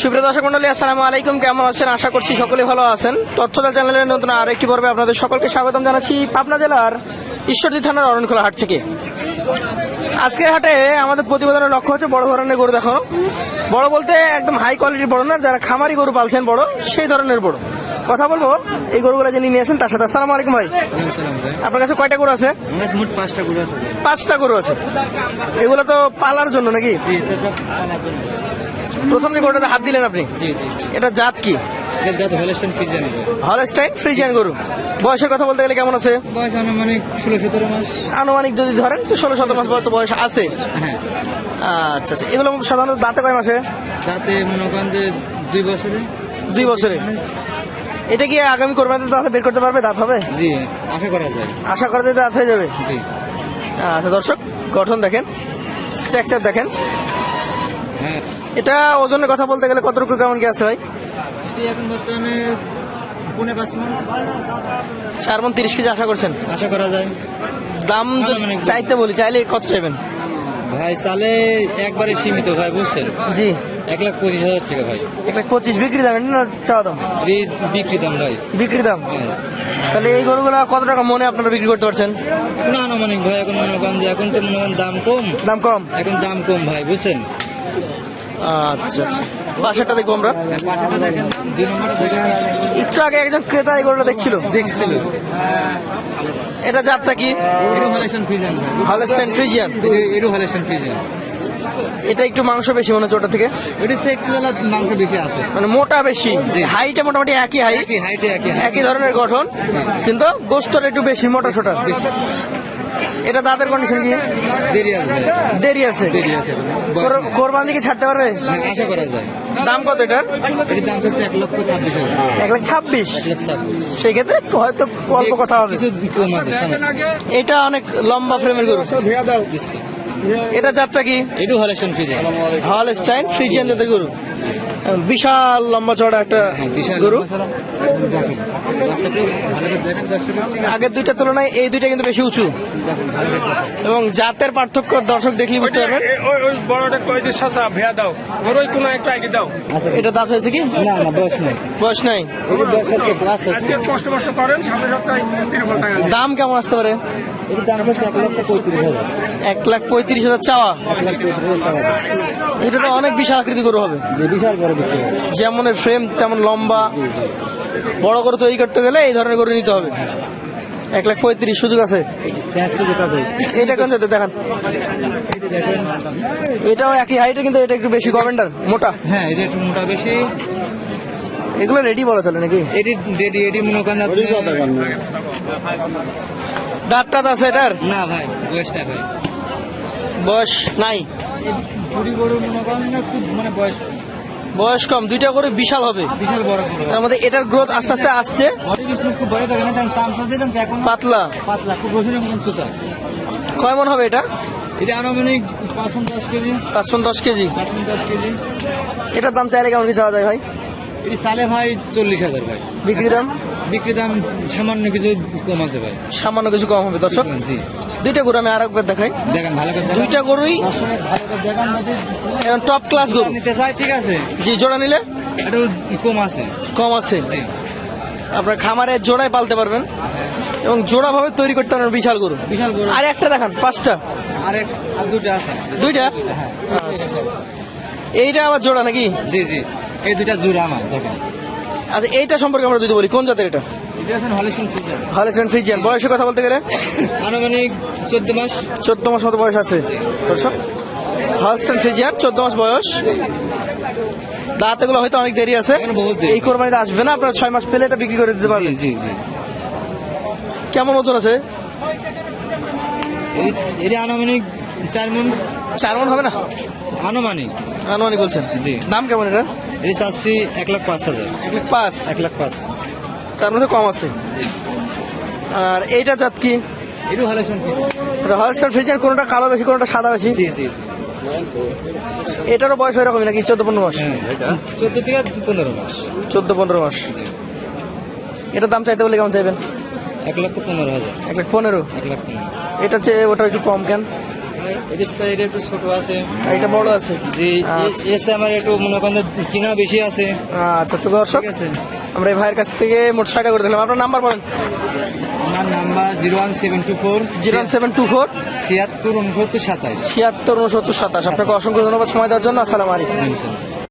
সুপ্রিয় দর্শক মন্ডলী, আসসালামু আলাইকুম। কেমন আছেন? আশা করছি সকলে ভালো আছেন। তথ্যদা চ্যানেলের নতুন আরেকটি পর্বে আপনাদের সকলকে স্বাগতম জানাচ্ছি পাবনা জেলার ঈশ্বরদী থানার অরণখোলা হাট থেকে। আজকে হাটে আমাদের প্রতিবেদনের লক্ষ্য হচ্ছে বড় ধরনের গরু দেখানো বড় বলতে একদম হাই কোয়ালিটির বড় না, যারা খামারি গরু পালছেন বড়, সেই ধরনের বড়। কথা বলব, এই গরুগুলো যিনি নিয়েছেন তার সাথে। আসসালামু আলাইকুম ভাই। আপনার কাছে কয়টা গরু আছে গরু আছে? পাঁচটা গরু আছে। এগুলো তো পালার জন্য নাকি? প্রথম যে গরুটাতে হাত দিলেন আপনি? জি জি এটা জাত কি? হলস্টাইন ফ্রিজিয়ান গরু। বয়সের কথা বলতে গেলে কেমন আছে? বয়স আনুমানিক ষোলো সতেরো মাস। আনুমানিক যদি ধরেন ষোলো সতেরো মাস পর্যন্ত বয়স আছে। হ্যাঁ। আচ্ছা আচ্ছা। এগুলো সাধারণত দাঁতে কয় মাসে? তাতে মনে করেন যে দুই বছরে। দুই বছরে। এটা কি আগামী কোরবানিতে তাহলে বের করতে পারবে? দাঁত হবে? জি আশা করা যায়। আশা করা যায় দাঁত হয়ে যাবে? জি। আচ্ছা দর্শক গঠন দেখেন স্ট্রাকচার দেখেন। হ্যাঁ। এটা ওজনের কথা বলতে গেলে কতটুকু কেমন কি আছে ভাই? মন। চার মন তিরিশ কেজি আশা করছেন? আশা করা যায়। দাম যদি চাইতে বলি চাইলে কত চাইবেন? ভাই চালে একবারে সীমিত ভাই বুঝছেন? জি। এক লাখ পঁচিশ হাজার টাকা ভাই। এক লাখ পঁচিশ বিক্রি দাম না চাওয়া দাম? বিক্রি দাম ভাই। বিক্রি দাম? হ্যাঁ। তাহলে এই গরুগুলো কত টাকা মনে আপনারা বিক্রি করতে পারছেন? না না আনুমানিক ভাই এখন মনে করেন যে এখন তো মনে করেন দাম কম। দাম কম? এখন দাম কম ভাই বুঝছেন? আচ্ছা আচ্ছা। বাসাটা দেখব আমরা। একটু আগে একজন ক্রেতা গরুটা দেখছিল। দেখছিল। এটা জাতটা কি? ফ্রিজিয়ান এটা একটু মাংস বেশি মনে হচ্ছে ওটা থেকে। ওটা সে একটু মাংস বেশি আছে। মানে মোটা বেশি। হাইটে মোটামুটি একই হাইট। একই ধরনের গঠন। কিন্তু গোস্তটা একটু বেশি মোটা ছোটা এটা দাঁতের কন্ডিশন কি? দেরি আছে। দেরি আছে। দেরি আছে। কোরবান দিকে ছাড়তে পারবে? হ্যাঁ, আশা করা যায়। দাম কত এটার? এটির দাম হচ্ছে এক লক্ষ ছাব্বিশ এক লাখ ছাব্বিশ? সেই ক্ষেত্রে হয়তো অল্প কথা হবে। এটা অনেক লম্বা ফ্রেমের গরু। এটা জাতটা কি? এটু হল স্টাইন ফ্রিজিয়ান জাতের গরু। বিশাল লম্বা চড়া একটা হ্যাঁ বিশাল গরু। আগের দুইটার তুলনায় এই দুইটা কিন্তু বেশি উঁচু। এবং জাতের পার্থক্য দর্শক দেখলেই বুঝতে পারবেন। এ- ওই ওই বড়টা কই যে সাসা ভেয়া দাও। ওর ওই কোনো একটা আগে দাও। এটা দাঁত হয়েছে কি? না না বয়স নেই। বয়স আজকে কষ্ট কষ্ট করেন সামনে সপ্তাহে। দাম কেমন আসতে পারে? দাম এক লাখ পঁয়ত্রিশ হাজার চাওয়া। এটা তো অনেক বিশাল আকৃতি গরু হবে। বিশাল বিক্রি যেমনের ফ্রেম তেমন লম্বা। বড় করে তৈরি করতে গেলে এই ধরনের গরু নিতে হবে। এক লাখ পঁয়ত্রিশ সুযোগ আছে। এটা কোন জাতের? দেখান। এটাও একই হাইটে কিন্তু এটা একটু বেশি গভর্নমেন্টার মোটা। হ্যাঁ এটা একটু মোটা বেশি। এগুলো রেডি বলা চলে নাকি? এটি এটি এটি মনে করেন দাঁত টাত আছে এটার? না ভাই বয়সটা ভাই। বয়স নাই। বুড়ি গরু মনে করেন না খুব মানে বয়স বয়স কম দুইটা করে বিশাল হবে। বিশাল বড় তার মধ্যে এটার গ্রোথ আস্তে আস্তে আসছে। বডি বিষ্ণু খুব বড় থাকে না চাম সাথে যান এখন পাতলা। পাতলা খুব রসুনের মতন চুচা। কয় মন হবে এটা? এটা আনুমানিক পাঁচ দশ কেজি। পাঁচশো দশ কেজি। পাঁচ দশ কেজি। এটার দাম চাইলে কেমন কি চাওয়া যায় ভাই? এটি চালে ভাই চল্লিশ হাজার ভাই। বিক্রি দাম? বিক্রি দাম সামান্য কিছু কম আছে ভাই। সামান্য কিছু কম হবে দর্শক। জি। দুইটা গরু আমি আর একবার দেখাই। দেখেন ভালো করে দুইটা গরুই দেখেন টপ ক্লাস গরু। নিতে চাই ঠিক আছে। জি জোড়া নিলে? একটু কম আছে। কম আছে। জি। আপনার খামারে জোড়ায় পালতে পারবেন। এবং জোড়া ভাবে তৈরি করতে পারবেন বিশাল গরু। বিশাল গরু। আর একটা দেখান পাঁচটা। আর এক আর দুটো আছে। দুইটা? হ্যাঁ। আচ্ছা, আচ্ছা। এইটা আবার জোড়া নাকি? জি জি। এই দুইটা জোড়া আমার দেখেন। আচ্ছা এইটা সম্পর্কে আমরা যদি বলি কোন জাতের এটা? Holstein Friesian. বয়সের কথা বলতে গেলে? আনুমানিক চোদ্দ মাস। চোদ্দ মাস মতো বয়স আছে। দর্শক হলস্টেন ফ্রিজিয়ান চোদ্দ মাস বয়স। দাঁত এগুলো হয়তো অনেক দেরি আছে। এই কোরবানিতে আসবে না আপনার ছয় মাস পেলে এটা বিক্রি করে দিতে পারবেন। জি জি। কেমন ওজন আছে? এই- এটা আনুমানিক চার মন। চার মন হবে না? আনুমানিক। আনুমানিক বলছেন। জি। দাম কেমন এটা এটা চাচ্ছি এক লাখ পাঁচ হাজার। এক লাখ পাঁচ? এক লাখ পাঁচ। তার মধ্যে কম আছে। আর এইটা জাত কি? এটু হলেশন হলস্টেন ফ্রিজিয়ান কোনটা কালো বেশি কোনটা সাদা বেশি? জি জি এটারও বয়স ওইরকমই নাকি? চোদ্দ পনেরো মাস? হ্যাঁ চোদ্দ থেকে পনেরো মাস। চোদ্দ পনেরো মাস। এটার দাম চাইতে বলে কেমন চাইবেন? এক লক্ষ পনেরো হাজার। এক লাখ পনেরো। এক লাখ এটা হচ্ছে ওটা একটু কম কেন? এদের সাইডে একটু ছোট আছে। এটা বড় আছে? যে আচ্ছা। এসে আমার একটু মনে করেন কিনা বেশি আছে। আচ্ছা তো দর্শক আমরা এই ভাইয়ের কাছ থেকে মোট ছয়টা করে দিলাম। আপনার নাম্বার বলেন। আমার number zero one seven two four zero seven two four ছিয়াত্তর উনসত্তর সাতাশ। ছিয়াত্তর উনসত্তর সাতাশ। আপনাকে অসংখ্য ধন্যবাদ সময় দেওয়ার জন্য। আসসালামু আলাইকুম।